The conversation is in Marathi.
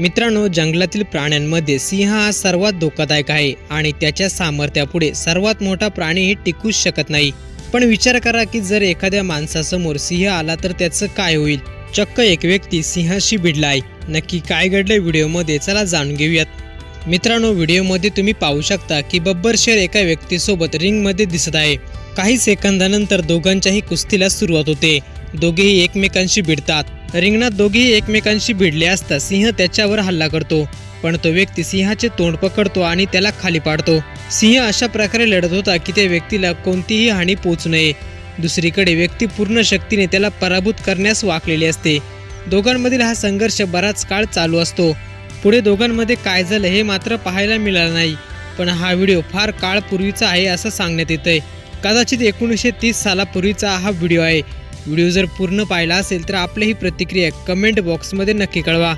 मित्रांनो जंगलातील प्राण्यांमध्ये सिंह हा सर्वात धोकादायक आहे आणि त्याच्या सामर्थ्यापुढे सर्वात मोठा प्राणीही टिकूच शकत नाही. पण विचार करा की जर एखाद्या माणसासमोर सिंह आला तर त्याचं काय होईल? चक्क एक व्यक्ती सिंहाशी भिडला आहे. नक्की काय घडलं व्हिडिओमध्ये चला जाणून घेऊयात. मित्रांनो व्हिडिओमध्ये तुम्ही पाहू शकता की बब्बर शेर एका व्यक्तीसोबत रिंगमध्ये दिसत आहे. काही सेकंदानंतर दोघांच्याही कुस्तीला सुरुवात होते. दोघेही एकमेकांशी भिडतात. रिंगणात दोघेही एकमेकांशी भिडले असता सिंह त्याच्यावर हल्ला करतो. पण तो व्यक्ती सिंहाचे तोंड पकडतो आणि त्याला खाली पाडतो. सिंह अशा प्रकारे लढत होता की त्या व्यक्तीला कोणतीही हानी पोचू नये. दुसरीकडे व्यक्ती पूर्ण शक्तीने त्याला पराभूत करण्यास वाकलेली असते. दोघांमधील हा संघर्ष बराच काळ चालू असतो. पुढे दोघांमध्ये काय झालं हे मात्र पाहायला मिळालं नाही. पण हा व्हिडिओ फार काळ पूर्वीचा आहे असं सांगण्यात येतंय. कदाचित एकोणीसशे तीस सालापूर्वीचा हा व्हिडिओ आहे. व्हिडिओ जर पूर्ण पाहिला असेल तर आपली ही प्रतिक्रिया कमेंट बॉक्समध्ये नक्की कळवा.